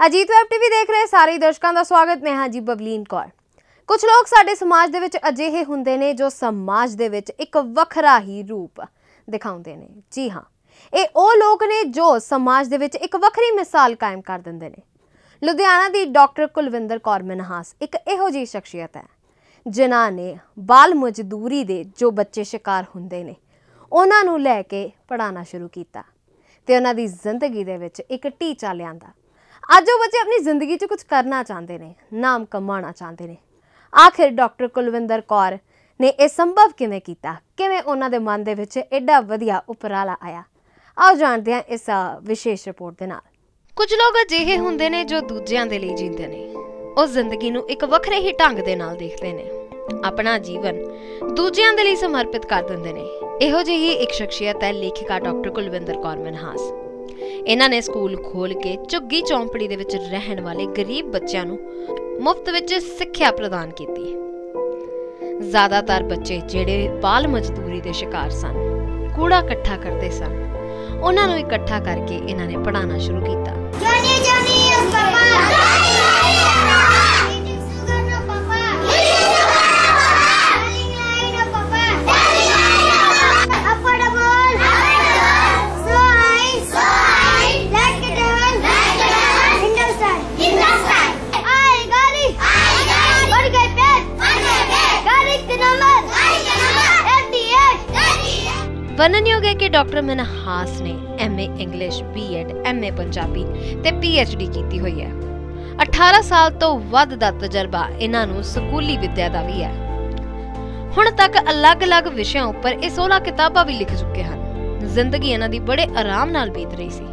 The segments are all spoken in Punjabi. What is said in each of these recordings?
ਅਜੀਤ ਵੈਬ ਟੀਵੀ ਦੇਖ ਰਹੇ ਸਾਰੇ ਦਰਸ਼ਕਾਂ ਦਾ ਸਵਾਗਤ ਮੈਂ ਹਾਂ ਜੀ ਬਬਲੀਨ ਕੌਰ। ਕੁਝ ਲੋਕ ਸਾਡੇ ਸਮਾਜ ਦੇ ਵਿੱਚ ਅਜਿਹੇ ਹੁੰਦੇ ਨੇ ਜੋ ਸਮਾਜ ਦੇ ਵਿੱਚ ਇੱਕ ਵੱਖਰਾ ਹੀ ਰੂਪ ਦਿਖਾਉਂਦੇ ਨੇ। ਜੀ ਹਾਂ, ਇਹ ਉਹ ਲੋਕ ਨੇ ਜੋ ਸਮਾਜ ਦੇ ਵਿੱਚ ਇੱਕ ਵੱਖਰੀ ਮਿਸਾਲ ਕਾਇਮ ਕਰ ਦਿੰਦੇ ਨੇ। ਲੁਧਿਆਣਾ ਦੀ ਡਾਕਟਰ ਕੁਲਵਿੰਦਰ ਕੌਰ ਮਨਹਾਸ ਇੱਕ ਇਹੋ ਜਿਹੀ ਸ਼ਖਸੀਅਤ ਹੈ, ਜਿਨ੍ਹਾਂ ਨੇ ਬਾਲ ਮਜ਼ਦੂਰੀ ਦੇ ਜੋ ਬੱਚੇ ਸ਼ਿਕਾਰ ਹੁੰਦੇ ਨੇ, ਉਹਨਾਂ ਨੂੰ ਲੈ ਕੇ ਪੜਾਉਣਾ ਸ਼ੁਰੂ ਕੀਤਾ ਤੇ ਉਹਨਾਂ ਦੀ ਜ਼ਿੰਦਗੀ ਦੇ ਵਿੱਚ ਇੱਕ ਟੀਚਾ ਲਿਆਂਦਾ। ਅੱਜ ਉਹ ਬੱਚੇ ਆਪਣੀ ਜ਼ਿੰਦਗੀ 'ਚ ਕੁਝ ਕਰਨਾ ਚਾਹੁੰਦੇ ਨੇ, ਨਾਮ ਕਮਾਉਣਾ ਚਾਹੁੰਦੇ ਨੇ। ਆਖਿਰ ਡਾਕਟਰ ਕੁਲਵਿੰਦਰ ਕੌਰ ਨੇ ਇਹ ਸੰਭਵ ਕਿਵੇਂ ਕੀਤਾ? ਕਿਵੇਂ ਉਹਨਾਂ ਦੇ ਮਨ ਦੇ ਵਿੱਚ ਐਡਾ ਵਧੀਆ ਉਪਰਾਲਾ ਆਇਆ? ਆਓ ਜਾਣਦੇ ਹਾਂ ਇਸ ਵਿਸ਼ੇਸ਼ ਰਿਪੋਰਟ ਦੇ ਨਾਲ। ਕੁਝ ਲੋਕ ਅਜਿਹੇ ਹੁੰਦੇ ਨੇ ਜੋ ਦੂਜਿਆਂ ਦੇ ਲਈ ਜੀਂਦੇ ਨੇ। ਉਹ ਜ਼ਿੰਦਗੀ ਨੂੰ ਇੱਕ ਵੱਖਰੇ ਹੀ ਢੰਗ ਦੇ ਨਾਲ ਦੇਖਦੇ ਨੇ। ਆਪਣਾ ਜੀਵਨ ਦੂਜਿਆਂ ਦੇ ਲਈ ਸਮਰਪਿਤ ਕਰ ਦਿੰਦੇ ਨੇ। ਇਹੋ ਜਿਹੀ ਇੱਕ ਸ਼ਖਸੀਅਤ ਹੈ ਲੇਖਿਕਾ ਡਾਕਟਰ ਕੁਲਵਿੰਦਰ ਕੌਰ ਮਨਹਾਸ। ਇਹਨਾਂ ਨੇ ਸਕੂਲ ਖੋਲ ਕੇ ਝੁੱਗੀ ਚੌਂਪੜੀ ਦੇ ਵਿੱਚ ਰਹਿਣ ਵਾਲੇ ਗਰੀਬ ਬੱਚਿਆਂ ਨੂੰ ਮੁਫਤ ਵਿੱਚ ਸਿੱਖਿਆ ਪ੍ਰਦਾਨ ਕੀਤੀ ਜ਼ਿਆਦਾਤਰ ਬੱਚੇ ਜਿਹੜੇ ਬਾਲ ਮਜ਼ਦੂਰੀ ਦੇ ਸ਼ਿਕਾਰ ਸਨ ਕੂੜਾ ਇਕੱਠਾ ਕਰਦੇ ਸਨ। ਉਹਨਾਂ ਨੂੰ ਇਕੱਠਾ ਕਰਕੇ ਇਹਨਾਂ ਨੇ ਪੜ੍ਹਾਉਣਾ ਸ਼ੁਰੂ ਕੀਤਾ। Johnny, Johnny, yes, Papa. ਵਰਣਨਯੋਗ ਹੈ ਕਿ ਡਾਕਟਰ ਮਨਹਾਸ ਨੇ MA English BEd MA Punjabi ਤੇ ਪੀਐਚਡੀ ਕੀਤੀ ਹੋਈ ਹੈ। 18 ਸਾਲ ਤੋਂ ਵੱਧ ਦਾ ਤਜਰਬਾ ਇਹਨਾਂ ਨੂੰ ਸਕੂਲੀ ਵਿੱਦਿਆ ਦਾ ਵੀ ਹੈ। ਹੁਣ ਤੱਕ ਅਲੱਗ-ਅਲੱਗ ਵਿਸ਼ਿਆਂ ਉੱਪਰ ਇਹ 16 ਕਿਤਾਬਾਂ ਵੀ ਲਿਖ ਚੁੱਕੇ ਹਨ। ਜ਼ਿੰਦਗੀ ਇਹਨਾਂ ਦੀ ਬੜੇ ਆਰਾਮ ਨਾਲ ਬੀਤ ਰਹੀ ਸੀ।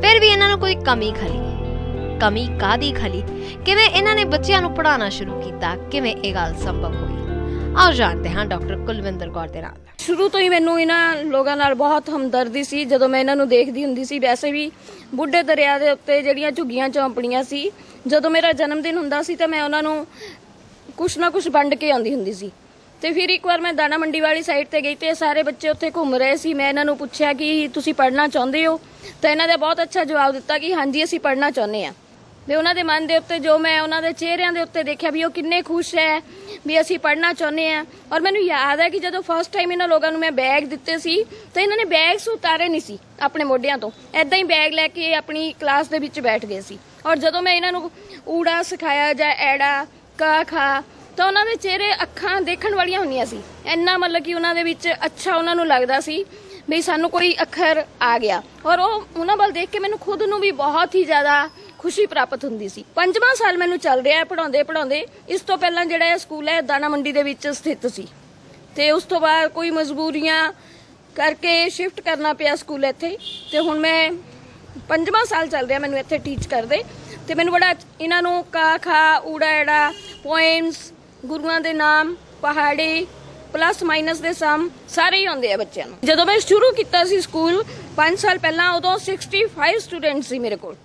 ਫਿਰ ਵੀ ਇਹਨਾਂ ਨੂੰ ਕੋਈ ਕਮੀ ਖਲੀ। ਕਮੀ ਕਾਦੀ ਖਲੀ? ਕਿਵੇਂ ਇਹਨਾਂ ਨੇ ਬੱਚਿਆਂ ਨੂੰ ਪੜ੍ਹਾਉਣਾ ਸ਼ੁਰੂ ਕੀਤਾ? ਕਿਵੇਂ ਇਹ ਗੱਲ ਸੰਭਵ ਹੋਈ? ਆਓ ਜਾਣਦੇ ਹਾਂ ਡਾਕਟਰ ਕੁਲਵਿੰਦਰ ਕੌਰ ਦੇ ਨਾਲ। ਸ਼ੁਰੂ ਤੋਂ ਹੀ ਮੈਨੂੰ ਇਹਨਾਂ ਲੋਕਾਂ ਨਾਲ ਬਹੁਤ ਹਮਦਰਦੀ ਸੀ, ਜਦੋਂ ਮੈਂ ਇਹਨਾਂ ਨੂੰ ਦੇਖਦੀ ਹੁੰਦੀ ਸੀ, ਵੈਸੇ ਵੀ ਬੁੱਢੇ ਦਰਿਆ ਦੇ ਉੱਤੇ ਜਿਹੜੀਆਂ ਝੁੱਗੀਆਂ ਚੌਂਪੜੀਆਂ ਸੀ, ਜਦੋਂ ਮੇਰਾ ਜਨਮ ਦਿਨ ਹੁੰਦਾ ਸੀ ਤਾਂ ਮੈਂ ਉਹਨਾਂ ਨੂੰ ਕੁਛ ਨਾ ਕੁਛ ਵੰਡ ਕੇ ਆਉਂਦੀ ਹੁੰਦੀ ਸੀ। ਤੇ ਫਿਰ ਇੱਕ ਵਾਰ ਮੈਂ ਦਾਣਾ ਮੰਡੀ ਵਾਲੀ ਸਾਈਡ ਤੇ ਗਈ ਤੇ ਸਾਰੇ ਬੱਚੇ ਉੱਥੇ ਘੁੰਮ ਰਹੇ ਸੀ, ਮੈਂ ਇਹਨਾਂ ਨੂੰ ਪੁੱਛਿਆ ਕਿ ਤੁਸੀਂ ਪੜ੍ਹਨਾ ਚਾਹੁੰਦੇ ਹੋ? ਤਾਂ ਇਹਨਾਂ ਨੇ ਬਹੁਤ ਅੱਛਾ ਜਵਾਬ ਦਿੱਤਾ ਕਿ ਹਾਂਜੀ, ਅਸੀਂ ਪੜ੍ਹਨਾ ਚਾਹੁੰਦੇ ਹਾਂ। ਵੀ ਉਹਨਾਂ ਦੇ ਮਨ ਦੇ ਉੱਤੇ ਜੋ ਮੈਂ ਉਹਨਾਂ ਦੇ ਚਿਹਰਿਆਂ ਦੇ ਉੱਤੇ ਦੇਖਿਆ ਵੀ ਉਹ ਕਿੰਨੇ ਖੁਸ਼ ਹੈ, ਵੀ ਅਸੀਂ ਪੜ੍ਹਨਾ ਚਾਹੁੰਦੇ ਆ ਔਰ ਮੈਨੂੰ ਯਾਦ ਹੈ ਕਿ ਜਦੋਂ ਫਸਟ ਟਾਈਮ ਇਹਨਾਂ ਲੋਕਾਂ ਨੂੰ ਮੈਂ ਬੈਗ ਦਿੱਤੇ ਸੀ, ਤਾਂ ਇਹਨਾਂ ਨੇ ਬੈਗਸ ਉਤਾਰੇ ਨਹੀਂ ਸੀ ਆਪਣੇ ਮੋਢਿਆਂ ਤੋਂ। ਐਦਾਂ ਹੀ ਬੈਗ ਲੈ ਕੇ ਆਪਣੀ ਕਲਾਸ ਦੇ ਵਿੱਚ ਬੈਠ ਗਏ ਸੀ। ਔਰ ਜਦੋਂ ਮੈਂ ਇਹਨਾਂ ਨੂੰ ਊੜਾ ਸਿਖਾਇਆ ਜਾਂ ਐੜਾ, ਕ, ਖਾ, ਤਾਂ ਉਹਨਾਂ ਦੇ ਚਿਹਰੇ ਅੱਖਾਂ ਦੇਖਣ ਵਾਲੀਆਂ ਹੁੰਦੀਆਂ ਸੀ। ਇੰਨਾ ਮਤਲਬ ਕਿ ਉਹਨਾਂ ਦੇ ਵਿੱਚ ਅੱਛਾ ਉਹਨਾਂ ਨੂੰ ਲੱਗਦਾ ਸੀ ਵੀ ਸਾਨੂੰ ਕੋਈ ਅੱਖਰ ਆ ਗਿਆ। ਔਰ ਉਹ ਉਹਨਾਂ ਵੱਲ ਦੇਖ ਕੇ ਮੈਨੂੰ ਖੁਦ ਨੂੰ ਵੀ ਬਹੁਤ ਹੀ ਜ਼ਿਆਦਾ ਖੁਸ਼ੀ ਪ੍ਰਾਪਤ ਹੁੰਦੀ ਸੀ। ਪੰਜਵਾਂ ਸਾਲ ਮੈਨੂੰ ਚੱਲ ਰਿਹਾ ਹੈ ਪੜਾਉਂਦੇ ਪੜਾਉਂਦੇ ਇਸ ਤੋਂ ਪਹਿਲਾਂ ਜਿਹੜਾ ਇਹ ਸਕੂਲ ਹੈ, ਦਾਣਾ ਮੰਡੀ ਦੇ ਵਿੱਚ ਸਥਿਤ ਸੀ। ਤੇ ਉਸ ਤੋਂ ਬਾਅਦ ਕੋਈ ਮਜਬੂਰੀਆਂ ਕਰਕੇ ਸ਼ਿਫਟ ਕਰਨਾ ਪਿਆ ਸਕੂਲ ਇੱਥੇ। ਤੇ ਹੁਣ ਮੈਂ ਪੰਜਵਾਂ ਸਾਲ ਚੱਲ ਰਿਹਾ ਮੈਨੂੰ ਇੱਥੇ ਟੀਚ ਕਰਦੇ। ਤੇ ਮੈਨੂੰ ਬੜਾ ਇਹਨਾਂ ਨੂੰ ਕਾ ਖਾ ਊੜਾ ਐੜਾ ਪੋਇਮਸ ਗੁਰੂਆਂ ਦੇ ਨਾਮ, ਪਹਾੜੀ ਪਲੱਸ ਮਾਈਨਸ ਦੇ ਸਮ ਸਾਰੇ ਹੀ ਆਉਂਦੇ ਆ ਬੱਚਿਆਂ ਨੂੰ। ਜਦੋਂ ਮੈਂ ਸ਼ੁਰੂ ਕੀਤਾ ਸੀ ਸਕੂਲ 5 ਸਾਲ ਪਹਿਲਾਂ ਉਦੋਂ 65 ਸਟੂਡੈਂਟ ਸੀ ਮੇਰੇ ਕੋਲ।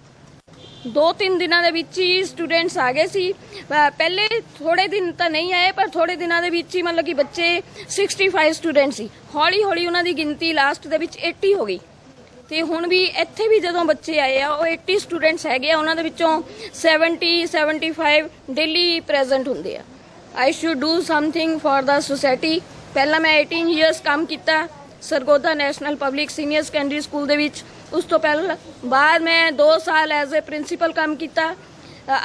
ਦੋ ਤਿੰਨ ਦਿਨਾਂ ਦੇ ਵਿੱਚ ਹੀ ਸਟੂਡੈਂਟਸ ਆ ਗਏ ਸੀ। ਪਹਿਲੇ ਥੋੜੇ ਦਿਨ ਤਾਂ ਨਹੀਂ ਆਏ, ਪਰ ਥੋੜੇ ਦਿਨਾਂ ਦੇ ਵਿੱਚ ਹੀ ਮਤਲਬ ਕਿ ਬੱਚੇ 65 ਸਟੂਡੈਂਟ ਸੀ। ਹੌਲੀ ਹੌਲੀ ਉਹਨਾਂ ਦੀ ਗਿਣਤੀ ਲਾਸਟ ਦੇ ਵਿੱਚ 80 ਹੋ ਗਈ। ਤੇ ਹੁਣ ਵੀ ਇੱਥੇ ਵੀ ਜਦੋਂ ਬੱਚੇ ਆਏ ਆ, ਉਹ 80 ਸਟੂਡੈਂਟਸ ਹੈਗੇ ਆ, ਉਹਨਾਂ ਦੇ ਵਿੱਚੋਂ 70 75 ਡੇਲੀ ਪ੍ਰੈਜ਼ੈਂਟ ਹੁੰਦੇ ਆ। I should do something for the society ਪਹਿਲਾਂ ਮੈਂ 18 ਇਅਰਸ ਕੰਮ ਕੀਤਾ, Sargoda national public senior secondary school ਦੇ ਵਿੱਚ। ਉਸ ਤੋਂ ਪਹਿਲਾਂ ਬਾਅਦ ਮੈਂ 2 ਸਾਲ ਐਜ਼ ਅ ਪ੍ਰਿੰਸੀਪਲ ਕੰਮ ਕੀਤਾ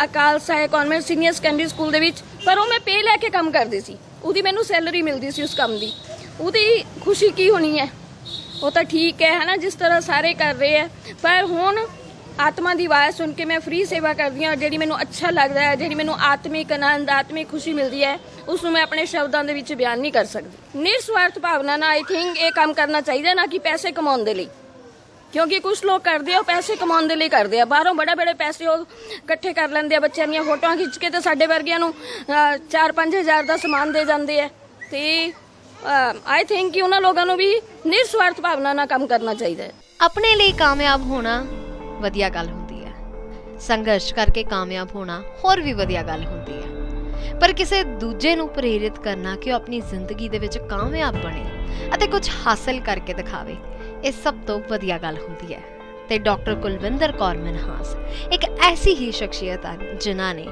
Akal Sahib convent senior secondary school ਦੇ ਵਿੱਚ, ਪਰ ਉਹ ਮੈਂ ਪੇ ਲੈ ਕੇ ਕੰਮ ਕਰਦੀ ਸੀ। ਉਹਦੀ ਮੈਨੂੰ ਸੈਲਰੀ ਮਿਲਦੀ ਸੀ ਉਸ ਕੰਮ ਦੀ। ਉਹਦੀ ਖੁਸ਼ੀ ਕੀ ਹੋਣੀ ਹੈ? ਉਹ ਤਾਂ ਠੀਕ ਹੈ, ਹਨਾ, ਜਿਸ ਤਰ੍ਹਾਂ ਸਾਰੇ ਕਰ ਰਹੇ ਆ ਪਰ ਹੁਣ ਆਤਮਾ ਦੀ ਆਵਾਜ਼ ਸੁਣ ਕੇ ਮੈਂ ਫ੍ਰੀ ਸੇਵਾ ਕਰਦੀ ਹਾਂ, ਜਿਹੜੀ ਮੈਨੂੰ ਅੱਛਾ ਲੱਗਦਾ ਹੈ, ਜਿਹੜੀ ਮੈਨੂੰ ਆਤਮਿਕ ਆਨੰਦ, ਆਤਮਿਕ ਖੁਸ਼ੀ ਮਿਲਦੀ ਹੈ, ਉਸ ਨੂੰ ਮੈਂ ਆਪਣੇ ਸ਼ਬਦਾਂ ਦੇ ਵਿੱਚ ਬਿਆਨ ਨਹੀਂ ਕਰ ਸਕਦੀ। ਨਿਰਸਵਾਰਥ ਭਾਵਨਾ ਨਾਲ ਆਈ ਥਿੰਕ ਇਹ ਕੰਮ ਕਰਨਾ ਚਾਹੀਦਾ ਨਾ ਕਿ ਪੈਸੇ ਕਮਾਉਣ ਦੇ ਲਈ। ਕਿਉਂਕਿ ਕੁਝ ਲੋਕ ਕਰਦੇ ਆ, ਉਹ ਪੈਸੇ ਕਮਾਉਣ ਦੇ ਲਈ ਕਰਦੇ ਆ। ਬਾਹਰੋਂ ਬੜੇ ਬੜੇ ਪੈਸੇ ਉਹ ਇਕੱਠੇ ਕਰ ਲੈਂਦੇ ਆ, ਬੱਚਿਆਂ ਦੀਆਂ ਫੋਟੋਆਂ ਖਿੱਚ ਕੇ ਤੇ ਸਾਡੇ ਵਰਗਿਆਂ ਨੂੰ 4-5000 ਦਾ ਸਮਾਨ ਦੇ ਜਾਂਦੇ ਆ। ਤੇ ਆਈ ਥਿੰਕ ਕਿ ਉਹਨਾਂ ਲੋਕਾਂ ਨੂੰ ਵੀ ਨਿਰਸਵਾਰਥ ਭਾਵਨਾ ਨਾਲ ਕੰਮ ਕਰਨਾ ਚਾਹੀਦਾ ਹੈ। ਆਪਣੇ ਲਈ ਕਾਮਯਾਬ ਹੋਣਾ ਵਧੀਆ ਗੱਲ ਹੁੰਦੀ ਹੈ। ਸੰਘਰਸ਼ ਕਰਕੇ ਕਾਮਯਾਬ ਹੋਣਾ ਹੋਰ ਵੀ ਵਧੀਆ ਗੱਲ ਹੁੰਦੀ ਹੈ। ਪਰ ਕਿਸੇ ਦੂਜੇ ਨੂੰ ਪ੍ਰੇਰਿਤ ਕਰਨਾ ਕਿ ਉਹ ਆਪਣੀ ਜ਼ਿੰਦਗੀ ਦੇ ਵਿੱਚ ਕਾਮਯਾਬ ਬਣੇ ਅਤੇ ਕੁਝ ਹਾਸਲ ਕਰਕੇ ਦਿਖਾਵੇ। ਇਹ ਸਭ ਤੋਂ ਵਧੀਆ ਗੱਲ ਹੁੰਦੀ ਹੈ। ਤੇ ਡਾਕਟਰ ਕੁਲਵਿੰਦਰ ਕੌਰ ਮਨਹਾਸ ਇੱਕ ਐਸੀ ਹੀ ਸ਼ਖਸੀਅਤ ਹਨ ਜਿਨ੍ਹਾਂ ਨੇ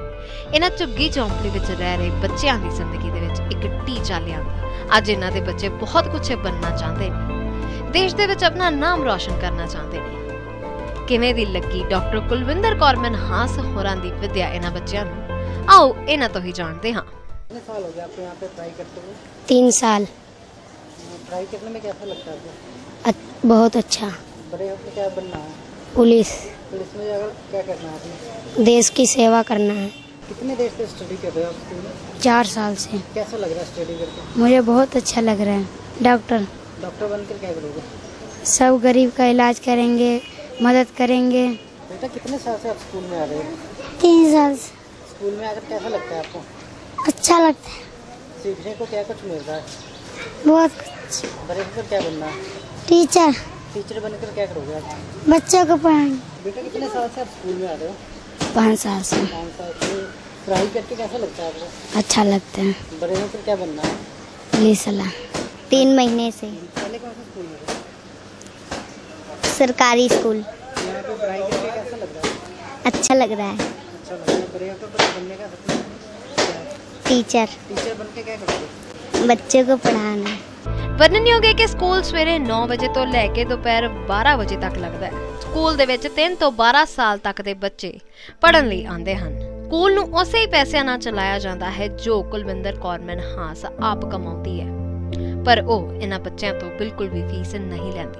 ਇਹਨਾਂ ਝੁੱਗੀ ਚੌਂਪੜੀ ਵਿੱਚ ਰਹਿ ਰਹੇ ਬੱਚਿਆਂ ਦੀ ਜ਼ਿੰਦਗੀ ਦੇ ਵਿੱਚ ਇੱਕ ਟੀਚਾ ਲਿਆਂਦਾ। ਅੱਜ ਇਹਨਾਂ ਦੇ ਬੱਚੇ ਬਹੁਤ ਕੁਝ ਬਣਨਾ ਚਾਹੁੰਦੇ ਨੇ। ਦੇਸ਼ ਦੇ ਵਿੱਚ ਆਪਣਾ ਨਾਮ ਰੌਸ਼ਨ ਕਰਨਾ ਚਾਹੁੰਦੇ ਨੇ। ਕਿਵੇਂ ਦੀ ਲੱਗੀ ਡਾਕਟਰ ਕੁਲਵਿੰਦਰ ਕੌਰ ਮਨਹਾਸ ਹੋਰਾਂ ਦੀ ਵਿਦਿਆ ਇਹਨਾਂ ਬੱਚਿਆਂ ਨੂੰ? ਆਓ ਇਹਨਾਂ ਤੋਂ ਹੀ ਜਾਣਦੇ ਹਾਂ। ਕਿੰਨੇ ਸਾਲ ਹੋ ਗਏ ਆਪਣੇ ਆਪ ਤੇ ਕਰਦੇ ਹੋ 3 ਸਾਲ। पढ़ाई करने में कैसा लगता है आपको? बहुत अच्छा। बड़े होकर क्या बनना है? पुलिस। पुलिस में जाकर क्या करना है आपने? देश की सेवा करना है। कितने देर से स्टडी कर रहे हो आप स्कूल में? चार साल से। कैसा लग रहा है स्टडी करके? मुझे बहुत अच्छा लग रहा है। डॉक्टर डॉक्टर बनकर क्या करोगे? सब गरीब का इलाज करेंगे मदद करेंगे। बेटा कितने साल से आप स्कूल में आ रहे हो? तीन साल से। स्कूल में आकर कैसा लगता है आपको? अच्छा लगता है। सीखने को क्या कुछ मिल रहा है? बहुत कुछ बड़े होकर क्या बनना? टीचर टीचर बनकर क्या करोगे आप? बच्चों को पढ़ाएँगे। बेटा कितने साल से आप स्कूल में आ रहे हो? पाँच साल से। पाँच साल से। पढ़ाई करके कैसा लगता है आपको? अच्छा लगता है। बड़े होकर क्या बनना है? पुलिस वाला तीन महीने से। पहले कौन सा स्कूल में सरकारी स्कूल पढ़ाई करके कैसा लग रहा है? अच्छा लग रहा है? टीचर टीचर बन के क्या करोगे? बच्चों को पढ़ाना। ਵਰਣਨਯੋਗ ਹੈ ਕਿ ਸਕੂਲ ਸਵੇਰੇ 9 ਵਜੇ ਤੋਂ ਲੈ ਕੇ ਦੁਪਹਿਰ 12 ਵਜੇ ਤੱਕ ਲੱਗਦਾ ਹੈ। ਸਕੂਲ ਦੇ ਵਿੱਚ 3 ਤੋਂ 12 ਸਾਲ ਤੱਕ ਦੇ ਬੱਚੇ ਪੜ੍ਹਨ ਲਈ ਆਉਂਦੇ ਹਨ। ਸਕੂਲ ਨੂੰ ਉਸੇ ਹੀ ਪੈਸਿਆਂ ਨਾਲ ਚਲਾਇਆ ਜਾਂਦਾ ਹੈ ਜੋ ਕੁਲਵਿੰਦਰ ਕੌਰ ਮਨਹਾਸ ਆਪ ਕਮਾਉਂਦੀ ਹੈ। ਪਰ ਉਹ ਇਹਨਾਂ ਬੱਚਿਆਂ ਤੋਂ ਬਿਲਕੁਲ ਵੀ ਫੀਸ ਨਹੀਂ ਲੈਂਦੀ।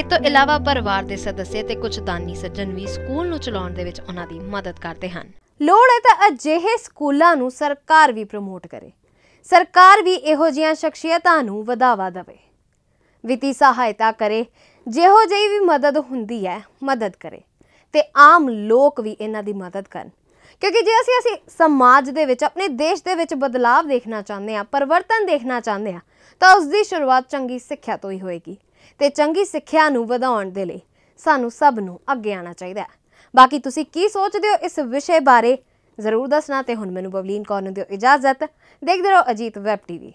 ਇਸ ਤੋਂ ਇਲਾਵਾ ਪਰਿਵਾਰ ਦੇ ਸਦੱਸਿਆ ਤੇ ਕੁਝ ਦਾਨੀ ਸੱਜਣ ਵੀ ਸਕੂਲ ਨੂੰ ਚਲਾਉਣ ਦੇ ਵਿੱਚ ਉਹਨਾਂ ਦੀ ਮਦਦ ਕਰਦੇ ਹਨ। ਲੋੜ ਹੈ ਤਾਂ ਅਜਿਹੇ ਸਕੂਲਾਂ ਨੂੰ ਸਰਕਾਰ ਵੀ ਪ੍ਰਮੋਟ ਕਰੇ। ਸਰਕਾਰ ਵੀ ਇਹੋ ਜਿਹੀਆਂ ਸ਼ਖਸੀਅਤਾਂ ਨੂੰ ਵਧਾਵਾ ਦੇਵੇ। ਵਿੱਤੀ ਸਹਾਇਤਾ ਕਰੇ, ਜਿਹੋ ਜਿਹੀ ਵੀ ਮਦਦ ਹੁੰਦੀ ਹੈ, ਮਦਦ ਕਰੇ। ਤੇ ਆਮ ਲੋਕ ਵੀ ਇਹਨਾਂ ਦੀ ਮਦਦ ਕਰਨ। ਕਿਉਂਕਿ ਜੇ ਅਸੀਂ ਅਸੀਂ ਸਮਾਜ ਦੇ ਵਿੱਚ, ਆਪਣੇ ਦੇਸ਼ ਦੇ ਵਿੱਚ ਬਦਲਾਵ ਦੇਖਣਾ ਚਾਹੁੰਦੇ ਹਾਂ, ਪਰਿਵਰਤਨ ਦੇਖਣਾ ਚਾਹੁੰਦੇ ਹਾਂ, ਤਾਂ ਉਸ ਦੀ ਸ਼ੁਰੂਆਤ ਚੰਗੀ ਸਿੱਖਿਆ ਤੋਂ ਹੀ ਹੋਏਗੀ। ਤੇ ਚੰਗੀ ਸਿੱਖਿਆ ਨੂੰ ਵਧਾਉਣ ਦੇ ਲਈ ਸਾਨੂੰ ਸਭ ਨੂੰ ਅੱਗੇ ਆਉਣਾ ਚਾਹੀਦਾ ਹੈ। ਬਾਕੀ ਤੁਸੀਂ ਕੀ ਸੋਚਦੇ ਹੋ ਇਸ ਵਿਸ਼ੇ ਬਾਰੇ? ਜ਼ਰੂਰ ਦੱਸਣਾ ਤੇ ਹੁਣ ਮੈਨੂੰ ਬਬਲੀਨ ਕੌਰ ਨੂੰ ਦਿਓ ਇਜਾਜ਼ਤ। ਦੇਖਦੇ ਰਹੋ ਅਜੀਤ ਵੈਬ ਟੀਵੀ।